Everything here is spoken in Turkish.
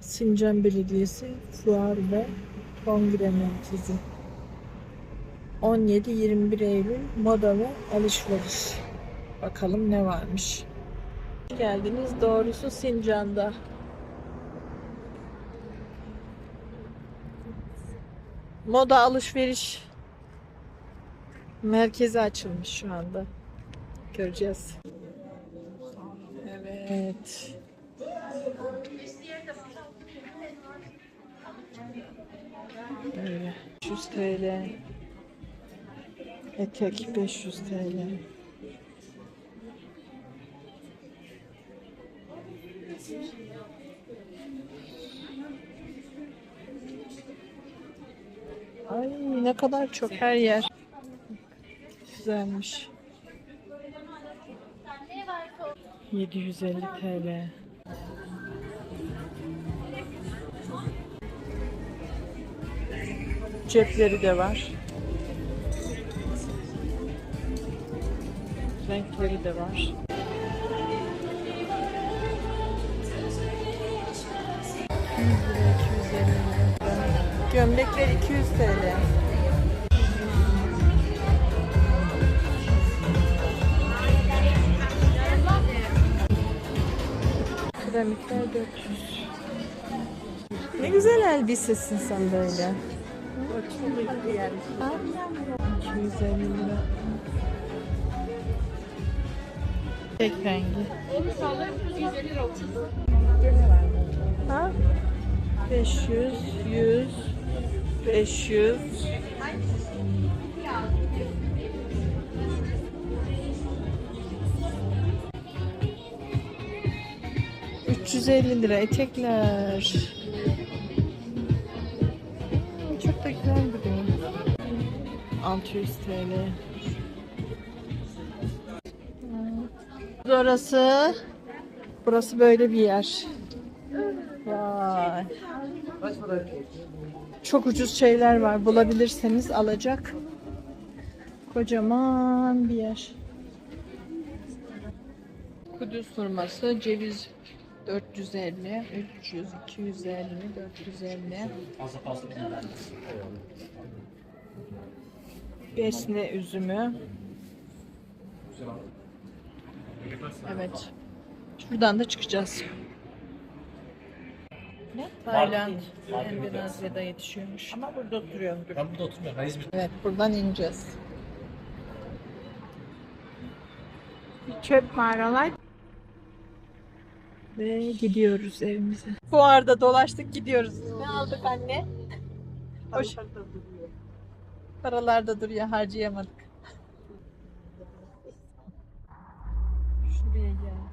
Sincan Belediyesi Fuar ve Kongre Merkezi. 17-21 Eylül moda ve alışveriş. Bakalım ne varmış. Geldiniz. Doğrusu Sincan'da. Moda alışveriş merkezi açılmış şu anda. Göreceğiz. Evet. Böyle 500 TL. Etek 500 TL. Ay ne kadar çok her yer. Güzelmiş. 750 TL. Cepleri de var. Renkleri de var. Gömlekler 200 TL. Piramitler 400. Ne güzel elbisesin sen böyle. Ha? 250 lira. Tek rengi. Ha? 500, 100, 500. ...350 lira etekler. 600 TL. Burası Burası böyle bir yer. Vay. Çok ucuz şeyler var. Bulabilirseniz alacak. Kocaman bir yer. Kudüs hurması, ceviz 450, 300, 250, 450. Besne üzümü. Evet. Şuradan da çıkacağız. Ne? Tayland, Endonezya'da yetişiyormuş. Ama burada oturuyorum. Ben burada oturmuyorum. Ben İzmir'de. Evet, buradan ineceğiz. Çöp mağaralar. Ve gidiyoruz evimize. Fuarda dolaştık gidiyoruz. Ne aldık anne? Hoş. Paralar da duruyor harcayamadık. Şuraya geldik.